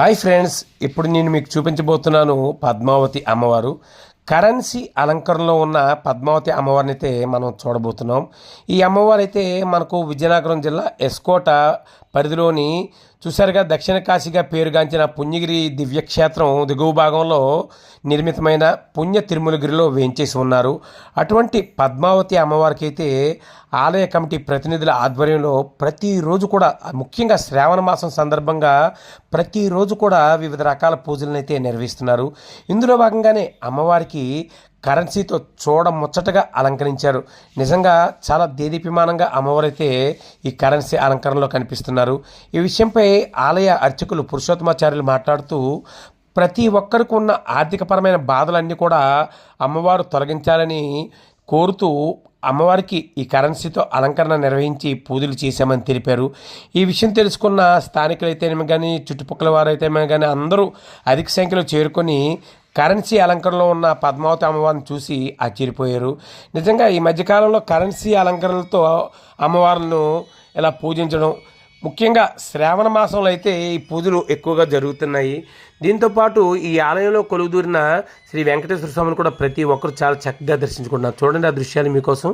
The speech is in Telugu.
హాయ్ ఫ్రెండ్స్ ఇప్పుడు నేను మీకు చూపించబోతున్నాను పద్మావతి అమ్మవారు. కరెన్సీ అలంకరణలో ఉన్న పద్మావతి అమ్మవారిని అయితే మనం చూడబోతున్నాం. ఈ అమ్మవారు అయితే మనకు విజయనగరం జిల్లా ఎస్కోట పరిధిలోని చూశారుగా దక్షిణ కాశీగా పేరుగాంచిన పుణ్యగిరి దివ్యక్షేత్రం దిగువ భాగంలో నిర్మితమైన పుణ్య తిరుమలగిరిలో వేయించేసి ఉన్నారు. అటువంటి పద్మావతి అమ్మవారికి అయితే ఆలయ కమిటీ ప్రతినిధుల ఆధ్వర్యంలో ప్రతిరోజు కూడా ముఖ్యంగా శ్రావణ మాసం సందర్భంగా ప్రతిరోజు కూడా వివిధ రకాల పూజలను అయితే నిర్వహిస్తున్నారు. ఇందులో భాగంగానే అమ్మవారికి కరెన్సీతో చూడ ముచ్చటగా అలంకరించారు. నిజంగా చాలా దేదీప్యమానంగా అమ్మవారైతే ఈ కరెన్సీ అలంకరణలో కనిపిస్తున్నారు. ఈ విషయంపై ఆలయ అర్చకులు పురుషోత్తమాచార్యులు మాట్లాడుతూ ప్రతి ఒక్కరికి ఉన్న ఆర్థికపరమైన బాధలన్నీ కూడా అమ్మవారు తొలగించాలని కోరుతూ అమ్మవారికి ఈ కరెన్సీతో అలంకరణ నిర్వహించి పూజలు చేశామని తెలిపారు. ఈ విషయం తెలుసుకున్న స్థానికులైతేనేమి కానీ చుట్టుపక్కల వారైతే కానీ అందరూ అధిక సంఖ్యలో చేరుకొని కరెన్సీ అలంకరణలో ఉన్న పద్మావతి అమ్మవారిని చూసి ఆశ్చర్యపోయారు. నిజంగా ఈ మధ్యకాలంలో కరెన్సీ అలంకరణలతో అమ్మవార్లను ఇలా పూజించడం ముఖ్యంగా శ్రావణ మాసంలో అయితే ఈ పూజలు ఎక్కువగా జరుగుతున్నాయి. దీంతోపాటు ఈ ఆలయంలో కొలువుదూరిన శ్రీ వెంకటేశ్వర స్వామిని కూడా ప్రతి ఒక్కరు చాలా చక్కగా దర్శించుకుంటున్నారు. చూడండి ఆ దృశ్యాలు మీకోసం.